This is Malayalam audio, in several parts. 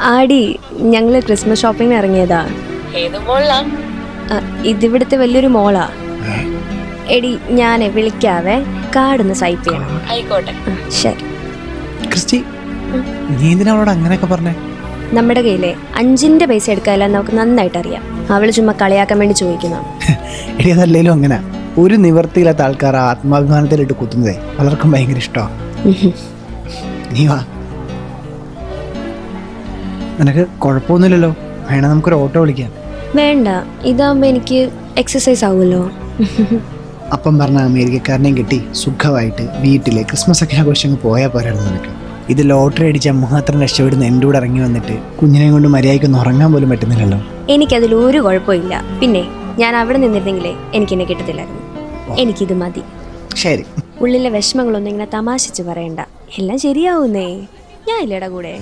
ആടി ഞങ്ങൾ ക്രിസ്മസ് ഷോപ്പിംഗിന് ഇറങ്ങിയതാ. ആ, ഇതിവിടുത്തെ വലിയൊരു മോളാ. എടി ഞാനെ വിളിക്കാവേ. കാർഡൊന്ന് സൈപ്പ് ചെയ്യണം. ആയിക്കോട്ടെ. ആ, ശരി. ക്രിസ്റ്റി നീ എന്തിനാ അവളോട് അങ്ങനെയൊക്കെ പറഞ്ഞേ? നമ്മുടെ കയ്യിലെ അഞ്ചിന്റെ പൈസ എടുക്കാല്ല നമുക്ക് നന്നായിട്ട് അറിയാം. അവൾ ചുമ്മാ കളിയാക്കാൻ വേണ്ടി ചോദിക്കുന്നു. എടി അതല്ലേലും അങ്ങനെ. ഒരു നിവർത്തിയില്ലാത്ത ആൾക്കാർ ആത്മാഭിമാനത്തിലിട്ട് കുത്തുന്നതേ. പലർക്കും ഭയങ്കര ഇഷ്ടമാണ് നീ വാ. നിനക്ക് കുഴപ്പമൊന്നുമില്ലല്ലോ. വേണ നമുക്കൊരു ഓട്ടോ വിളിക്കാം. വേണ്ട. ഇതാകുമ്പോ എനിക്ക് എക്സസൈസ് ആവുമല്ലോ. അപ്പം പറഞ്ഞ അമേരിക്കക്കാരനെയും കിട്ടി സുഖമായിട്ട് വീട്ടിലെ ക്രിസ്മസ് ഒക്കെ ആഘോഷങ്ങൾ പോയാൽ പോരായിരുന്നു നിനക്ക്. ഇത് ലോട്ടറി അടിച്ചാൽ മാത്രം രക്ഷപ്പെടുന്ന എന്റെ കൂടെ ഇറങ്ങി വന്നിട്ട് കുഞ്ഞിനെയും കൊണ്ട് മര്യാദയ്ക്കൊന്ന് ഉറങ്ങാൻ പോലും പറ്റുന്നില്ലല്ലോ. എനിക്കതിൽ ഒരു കുഴപ്പമില്ല. പിന്നെ ഞാൻ അവിടെ നിന്നിരുന്നെങ്കിലേ എനിക്ക് എന്നെ കിട്ടത്തില്ലായിരുന്നു എനിക്കിത് മതി. ശരി. ഉള്ളിലെ വിഷമങ്ങളൊന്നും ഇങ്ങനെ തമാശിച്ച് പറയണ്ട. എല്ലാം ശരിയാവുന്നേ. ഞാൻ ഇല്ലടാ കൂടെ.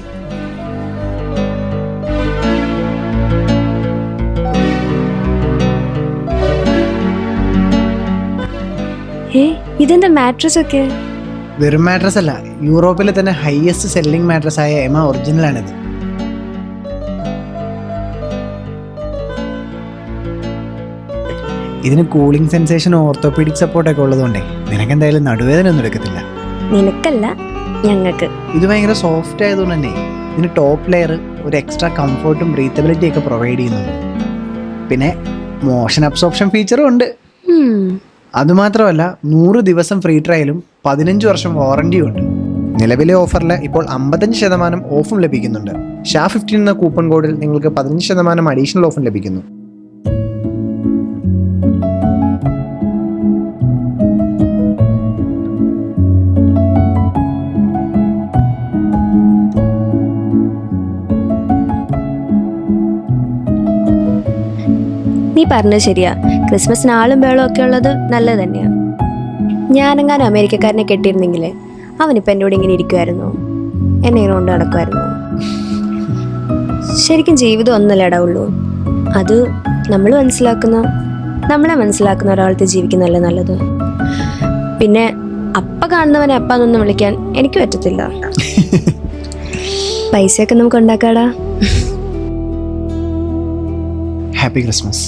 ഏ ഇതെന്താ മാട്രസ് ഒക്കെ? വെറും മാട്രസ് അല്ല യൂറോപ്പിലെ തന്നെ ഹയസ്റ്റ് സെല്ലിംഗ് മാട്രസ് ആയ എമ ഒറിജിനൽ ആണിത്. ഇതിന് കൂളിംഗ് സെൻസേഷൻ ഓർത്തോപീഡിക് സപ്പോർട്ടൊക്കെ ഉള്ളതുകൊണ്ടേ നിനക്ക് എന്തായാലും നടുവേദന ഒന്നും എടുക്കത്തില്ല. നിനക്കല്ല ഞങ്ങൾക്ക്. ഇത് ഭയങ്കര സോഫ്റ്റ് ആയതുകൊണ്ട് തന്നെ ഇതിന് ടോപ്പ് ലെയർ ഒരു എക്സ്ട്രാ കംഫർട്ടും ബ്രീത്തബിലിറ്റി ഒക്കെ പ്രൊവൈഡ് ചെയ്യുന്നുണ്ട്. പിന്നെ മോഷൻ അബ്സോർപ്ഷൻ ഫീച്ചറും ഉണ്ട്. അതുമാത്രമല്ല നൂറ് ദിവസം ഫ്രീ ട്രയലും പതിനഞ്ച് വർഷം വാറണ്ടിയും ഉണ്ട്. നിലവിലെ ഓഫറിൽ ഇപ്പോൾ അമ്പത്തഞ്ച് ശതമാനം ഓഫും ലഭിക്കുന്നുണ്ട്. ഷാ ഫിഫ്റ്റീൻ എന്ന കൂപ്പൺ കോഡിൽ നിങ്ങൾക്ക് പതിനഞ്ച് ശതമാനം അഡീഷണൽ ഓഫും ലഭിക്കുന്നു. നീ പറഞ്ഞത് ശരിയാ. ക്രിസ്മസിന് ആളും ബേളും ഒക്കെ ഉള്ളത് നല്ലത് തന്നെയാ. ഞാനെങ്ങാനും അമേരിക്കക്കാരനെ കെട്ടിയിരുന്നെങ്കിൽ അവനിപ്പോൾ എന്നോട് കൂടെ ഇങ്ങനെ ഇരിക്കുമായിരുന്നു എന്നെ ഇങ്ങനെ കൊണ്ട് നടക്കുമായിരുന്നു ശരിക്കും ജീവിതം ഒന്നല്ലേ ഉള്ളൂ. അത് നമ്മൾ മനസ്സിലാക്കുന്ന നമ്മളെ മനസ്സിലാക്കുന്ന ഒരാളത്തെ ജീവിക്കുന്നതല്ലേ നല്ലത്. പിന്നെ അപ്പ കാണുന്നവനെ അപ്പ എന്നൊന്നും വിളിക്കാൻ എനിക്ക് പറ്റത്തില്ല. പൈസയൊക്കെ നമുക്ക് ഉണ്ടാക്കാടാ. Happy Christmas